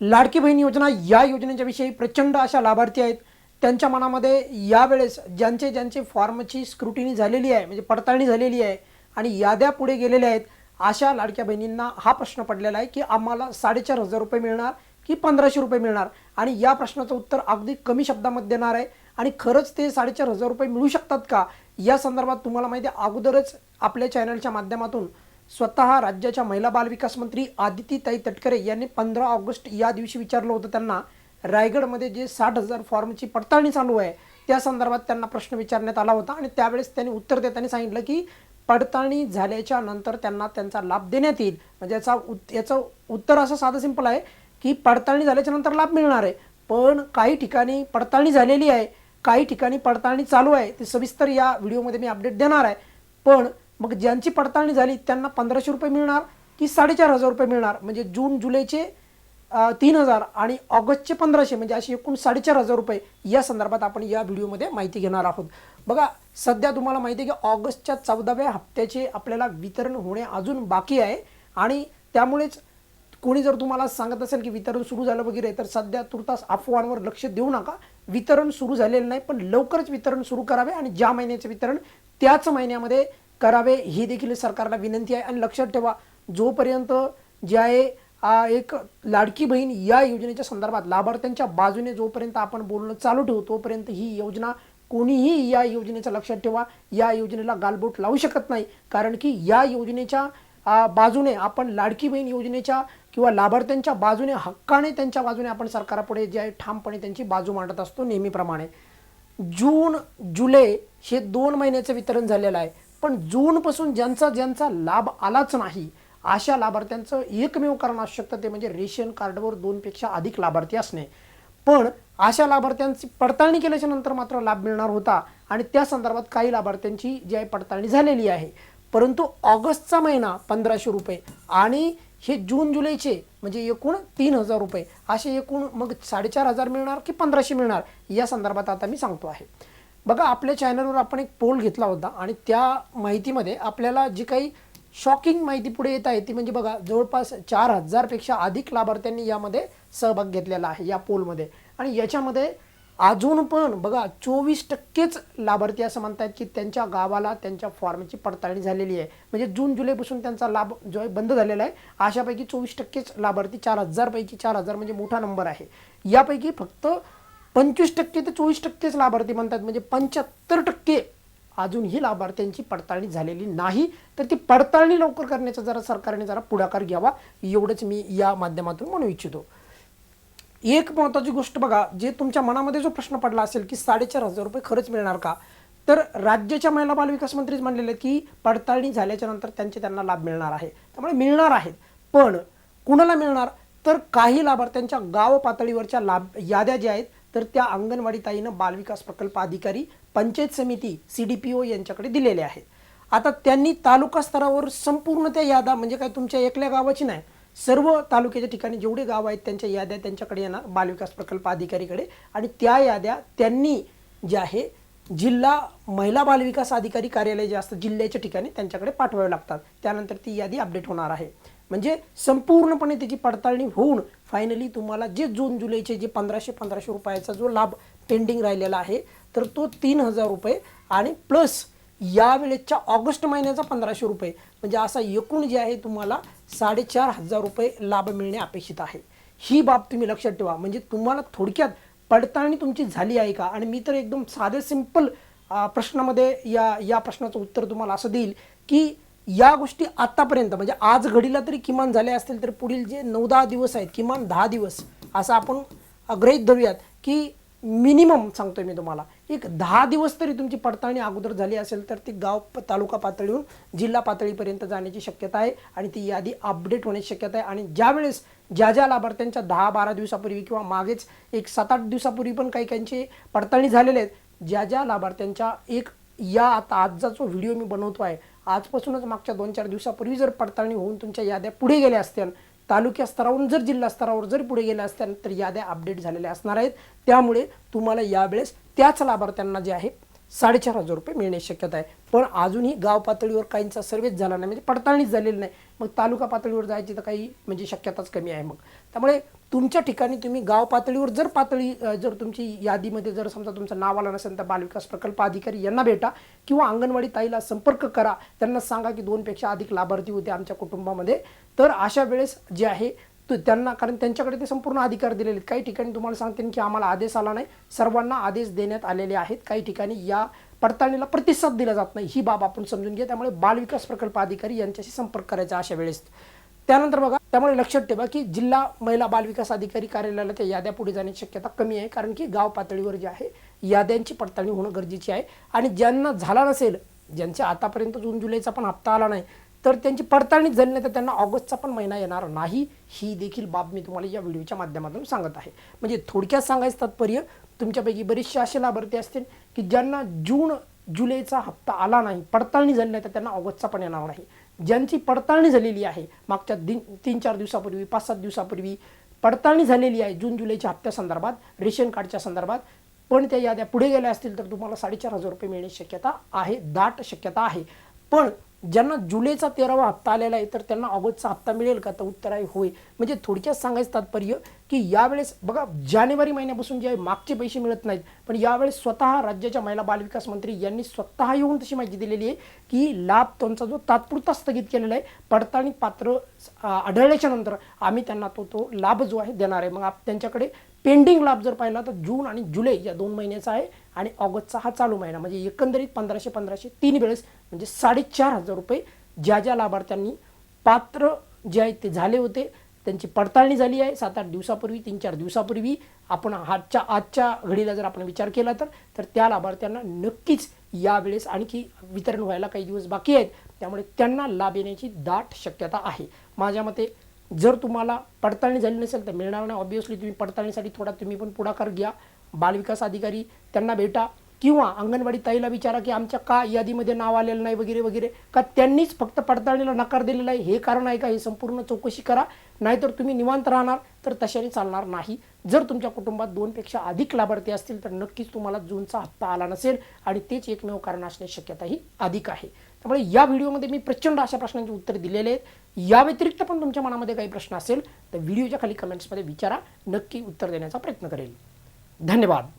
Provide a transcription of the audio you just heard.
लाडकी बहीण योजना या योजनेच्या विषयी प्रचंड अशा लाभार्थी आहेत. त्यांच्या मनामध्ये यावेळेस ज्यांचे ज्यांचे फॉर्मची स्क्रुटिनी झालेली आहे म्हणजे पडताळणी झालेली आहे आणि याद्या पुढे गेलेल्या आहेत अशा लाडक्या बहिणींना हा प्रश्न पडलेला आहे की आम्हाला साडेचार हजार रुपये मिळणार की पंधराशे रुपये मिळणार? आणि या प्रश्नाचं उत्तर अगदी कमी शब्दामध्ये देणार आहे. आणि खरंच ते साडेचार हजार रुपये मिळू शकतात का? या संदर्भात तुम्हाला माहिती आहे अगोदरच आपल्या चॅनलच्या माध्यमातून स्वतः राज्याच्या महिला बाल विकास मंत्री आदितीताई तटकरे यांनी पंधरा ऑगस्ट या दिवशी विचारलं होतं त्यांना रायगडमध्ये जे साठ हजार फॉर्मची पडताळणी चालू आहे त्या संदर्भात त्यांना प्रश्न विचारण्यात आला होता आणि त्यावेळेस त्यांनी उत्तर देताना सांगितलं की पडताळणी झाल्याच्यानंतर त्यांना त्यांचा लाभ देण्यात येईल. म्हणजे याचा उत याचं उत्तर असं साधं सिंपल आहे की पडताळणी झाल्याच्यानंतर लाभ मिळणार आहे. पण काही ठिकाणी पडताळणी झालेली आहे काही ठिकाणी पडताळणी चालू आहे ते सविस्तर या व्हिडिओमध्ये मी अपडेट देणार आहे. पण मग ज्यांची पडताळणी झाली त्यांना पंधराशे रुपये मिळणार की साडेचार हजार रुपये मिळणार? म्हणजे जून जुलैचे तीन हजार आणि ऑगस्टचे पंधराशे म्हणजे असे एकूण साडेचार हजार रुपये या संदर्भात आपण या व्हिडिओमध्ये माहिती घेणार आहोत. बघा सध्या तुम्हाला माहिती आहे की ऑगस्टच्या चौदाव्या हप्त्याचे आपल्याला वितरण होणे अजून बाकी आहे आणि त्यामुळेच कोणी जर तुम्हाला सांगत असेल की वितरण सुरू झालं वगैरे तर सध्या तुर्तास अफवांवर लक्ष देऊ नका. वितरण सुरू झालेलं नाही पण लवकरच वितरण सुरू करावे आणि ज्या महिन्याचे वितरण त्याच महिन्यामध्ये करावे ही देखील सरकारला विनंती आहे. आणि लक्षात ठेवा जोपर्यंत जे आहे एक लाडकी बहीण या योजनेच्या संदर्भात लाभार्थ्यांच्या बाजूने जोपर्यंत आपण बोलणं चालू ठेवू तोपर्यंत ही योजना कोणीही या योजनेचं लक्षात ठेवा. या योजनेला गालबोट लावू शकत नाही. कारण की या योजनेच्या बाजूने आपण लाडकी बहीण योजनेच्या किंवा लाभार्थ्यांच्या बाजूने हक्काने त्यांच्या बाजूने आपण सरकारपुढे जे आहे ठामपणे त्यांची बाजू मांडत असतो नेहमीप्रमाणे. जून जुलै हे दोन महिन्याचं वितरण झालेलं आहे. पण जूनपासून ज्यांचा ज्यांचा लाभ आलाच नाही अशा लाभार्थ्यांचं एकमेव कारण असू शकतं ते म्हणजे रेशन कार्डवर दोनपेक्षा अधिक लाभार्थी असणे. पण अशा लाभार्थ्यांची पडताळणी केल्याच्यानंतर मात्र लाभ मिळणार होता आणि त्या संदर्भात काही लाभार्थ्यांची जी आहे पडताळणी झालेली आहे. परंतु ऑगस्टचा महिना पंधराशे रुपये आणि हे जून जुलैचे म्हणजे एकूण तीन हजार रुपये असे एकूण मग साडेचार हजार मिळणार की पंधराशे मिळणार या संदर्भात आता मी सांगतो आहे. बघा आपल्या चॅनलवर आपण एक पोल घेतला होता आणि त्या माहितीमध्ये आपल्याला जी काही शॉकिंग माहिती पुढे येत आहे ती म्हणजे बघा जवळपास चार हजारपेक्षा अधिक लाभार्थ्यांनी यामध्ये सहभाग घेतलेला आहे या पोलमध्ये आणि याच्यामध्ये अजून पण बघा चोवीस टक्केच लाभार्थी असं म्हणतात की त्यांच्या गावाला त्यांच्या फॉर्मची पडताळणी झालेली आहे. म्हणजे जून जुलैपासून त्यांचा लाभ जो आहे बंद झालेला आहे. अशापैकी चोवीस टक्केच लाभार्थी चार हजारपैकी चार हजार म्हणजे मोठा नंबर आहे. यापैकी फक्त पंचवीस टक्के ते चोवीस टक्केच लाभार्थी म्हणतात. म्हणजे पंच्याहत्तर टक्के अजूनही लाभार्थ्यांची पडताळणी झालेली नाही. तर ती पडताळणी लवकर करण्याचा जरा सरकारने जरा पुढाकार घ्यावा एवढंच मी या माध्यमातून म्हणू इच्छितो. एक महत्त्वाची गोष्ट बघा जे तुमच्या मनामध्ये जो प्रश्न पडला असेल की साडेचार हजार रुपये खरंच मिळणार का? तर राज्याच्या महिला बाल विकास मंत्रीच म्हणलेले की पडताळणी झाल्याच्यानंतर त्यांचे त्यांना लाभ मिळणार आहे. त्यामुळे मिळणार आहेत. पण कुणाला मिळणार? तर काही लाभार्थ्यांच्या गाव पातळीवरच्या लाभ याद्या ज्या आहेत तर त्या अंगणवाडी ताईनं बालविकास प्रकल्प अधिकारी पंचायत समिती सी डी पी ओ यांच्याकडे दिलेल्या आहेत. आता त्यांनी तालुका स्तरावर संपूर्ण त्या याद्या म्हणजे काय तुमच्या एकल्या गावाची नाही सर्व तालुक्याच्या ठिकाणी जेवढे गाव आहेत त्यांच्या याद्या त्यांच्याकडे येणार बालविकास प्रकल्प अधिकारीकडे. आणि त्या याद्या त्यांनी जे आहे जिल्हा महिला बालविकास अधिकारी कार्यालय जे असतं जिल्ह्याच्या ठिकाणी त्यांच्याकडे पाठवावे लागतात. त्यानंतर ती यादी अपडेट होणार आहे. म्हणजे संपूर्णपणे त्याची पडताळणी होऊन फायनली तुम्हाला जे जून जुलैचे जे पंधराशे पंधराशे रुपयाचा जो लाभ पेंडिंग राहिलेला आहे तर तो तीन हजार रुपये आणि प्लस यावेळेच्या ऑगस्ट महिन्याचा पंधराशे रुपये. म्हणजे असा एकूण जे आहे तुम्हाला साडेचार हजार रुपये लाभ मिळणे अपेक्षित आहे. ही बाब तुम्ही लक्षात ठेवा. म्हणजे तुम्हाला थोडक्यात पडताळणी तुमची झाली आहे का? आणि मी तर एकदम साधे सिंपल प्रश्नामध्ये या या प्रश्नाचं उत्तर तुम्हाला असं देईल की या गोष्टी आतापर्यंत म्हणजे आज घडीला तरी किमान झाल्या असतील तर पुढील जे नऊ दहा दिवस आहेत किमान दहा दिवस असं आपण गृहीत धरूयात की मिनिमम सांगतोय मी तुम्हाला एक दहा दिवस तरी तुमची पडताळणी अगोदर झाली असेल तर ती गाव तालुका पातळीहून जिल्हा पातळीपर्यंत जाण्याची शक्यता आहे आणि ती यादी अपडेट होण्याची शक्यता आहे. आणि ज्यावेळेस ज्या ज्या लाभार्थ्यांच्या दहा बारा दिवसापूर्वी किंवा मागेच एक सात आठ दिवसापूर्वी पण काही काहींची पडताळणी झालेले आहेत ज्या ज्या लाभार्थ्यांच्या एक या आता आजचा जो व्हिडिओ मी बनवतो आहे आजपासूनच मागच्या दोन चार दिवसापूर्वी जर पडताळणी होऊन तुमच्या याद्या पुढे गेल्या असत्या तालुक्या स्तरावरून जर जिल्हा स्तरावर जर पुढे गेल्या असत्या तर याद्या अपडेट झालेल्या असणार आहेत. त्यामुळे तुम्हाला यावेळेस त्याच लाभार्थ्यांना जे आहे साडेचार हजार रुपये मिळण्याची शक्यता आहे. पण अजूनही गाव पातळीवर काहींचा सर्वेच झाला नाही म्हणजे पडताळणीच झालेली नाही. मग तालुका पातळीवर जायची तर काही म्हणजे शक्यताच कमी आहे मग. त्यामुळे तुमच्या ठिकाणी तुम्ही गाव पातळीवर जर पातळी जर तुमची यादीमध्ये जर समजा तुमचं नाव आलं नसेल तर बालविकास प्रकल्प अधिकारी यांना भेटा किंवा अंगणवाडी ताईला संपर्क करा. त्यांना सांगा की दोनपेक्षा अधिक लाभार्थी होते आमच्या कुटुंबामध्ये. तर अशा वेळेस जे आहे तो त्यांना कारण त्यांच्याकडे ते संपूर्ण अधिकार दिलेले आहेत. काही ठिकाणी तुम्हाला सांगते की आम्हाला आदेश आला नाही. सर्वांना आदेश देण्यात आलेले आहेत. काही ठिकाणी या पडताळणीला प्रतिसाद दिला जात नाही. ही बाब आपण समजून घ्या. त्यामुळे बालविकास प्रकल्प अधिकारी यांच्याशी संपर्क करायचा अशा वेळेस. त्यानंतर बघा त्यामुळे लक्षात ठेवा की जिल्हा महिला बालविकास अधिकारी कार्यालयाला त्या याद्या पुढे जाण्याची शक्यता कमी आहे. कारण की गाव पातळीवर जे आहे याद्यांची पडताळणी होणं गरजेची आहे. आणि ज्यांना झाला नसेल ज्यांच्या आतापर्यंत जून जुलैचा पण हप्ता आला नाही तर त्यांची पडताळणी झाली नाही तर त्यांना ऑगस्टचा पण महिना येणार नाही. ही देखील बाब मी तुम्हाला या व्हिडिओच्या माध्यमातून सांगत आहे. म्हणजे थोडक्यात सांगायचं तात्पर्य तुमच्यापैकी बरेचसे असे लाभार्थी असतील की ज्यांना जून जुलैचा हप्ता आला नाही पडताळणी झाली नाही तर त्यांना ऑगस्टचा पण येणार नाही. ज्यांची पडताळणी झालेली आहे मागच्या दिन तीन चार दिवसापूर्वी पाच सात दिवसापूर्वी पडताळणी झालेली आहे जून जुलैच्या हप्त्यासंदर्भात रेशन कार्डच्या संदर्भात. पण त्या याद्या पुढे गेल्या असतील तर तुम्हाला साडेचार हजार रुपये मिळण्याची शक्यता आहे दाट शक्यता आहे. पण ज्यांना जुलैचा तेरावा हप्ता आलेला आहे तर त्यांना ऑगस्टचा हप्ता मिळेल का? तर उत्तर आहे होय म्हणजे थोडक्यात सांगायचं तात्पर्य की यावेळेस बघा जानेवारी महिन्यापासून जे आहे मागचे पैसे मिळत नाहीत. पण यावेळेस स्वतः राज्याच्या महिला बालविकास मंत्री यांनी स्वतः येऊन तशी माहिती दिलेली आहे की लाभ त्यांचा जो तात्पुरता स्थगित केलेला आहे पडताळणी पात्र आढळल्याच्या नंतर आम्ही त्यांना तो तो लाभ जो आहे देणार आहे. मग आप त्यांच्याकडे पेंडिंग लाभ जर पाहिला तर जून आणि जुलै या दोन महिन्याचा आहे. आणि ऑगस्टचा हा चालू महिना म्हणजे एकंदरीत पंधराशे पंधराशे तीन वेळेस म्हणजे साडेचार हजार रुपये ज्या ज्या लाभार्थ्यांनी पात्र जे आहेत ते झाले होते त्यांची पडताळणी झाली आहे. सात आठ दिवसापूर्वी तीन चार दिवसापूर्वी आपण आजच्या आजच्या घडीला जर आपण विचार केला तर तर त्या लाभार्थ्यांना नक्कीच यावेळेस आणखी वितरण व्हायला काही दिवस बाकी आहेत. त्यामुळे त्यांना लाभ येण्याची दाट शक्यता आहे. माझ्या मते जर तुम्हाला पडताळणी झाली नसेल तर मिळणार नाही. ऑब्विसली तुम्ही पडताळणीसाठी थोडा तुम्ही पण पुढाकार घ्या. बालविकास अधिकारी त्यांना भेटा किंवा अंगणवाडी ताईला विचारा की आमच्या का यादीमध्ये नाव आलेलं नाही वगैरे वगैरे. का त्यांनीच फक्त पडताळणीला नकार दिलेला आहे? हे कारण आहे का? हे संपूर्ण चौकशी करा. नाहीतर तुम्ही निवांत राहणार तर तशाने चालणार नाही. जर तुमच्या कुटुंबात दोनपेक्षा अधिक लाभार्थी असतील तर नक्कीच तुम्हाला जूनचा हप्ता आला नसेल आणि तेच एकमेव कारण असण्याची शक्यता ही अधिक आहे. त्यामुळे या व्हिडिओमध्ये मी प्रचंड अशा प्रश्नांची उत्तर दिलेले आहेत. या व्यतिरिक्त पण तुमच्या मनामध्ये काही प्रश्न असेल तर व्हिडिओच्या खाली कमेंट्समध्ये विचारा. नक्की उत्तर देण्याचा प्रयत्न करेल. धन्यवाद.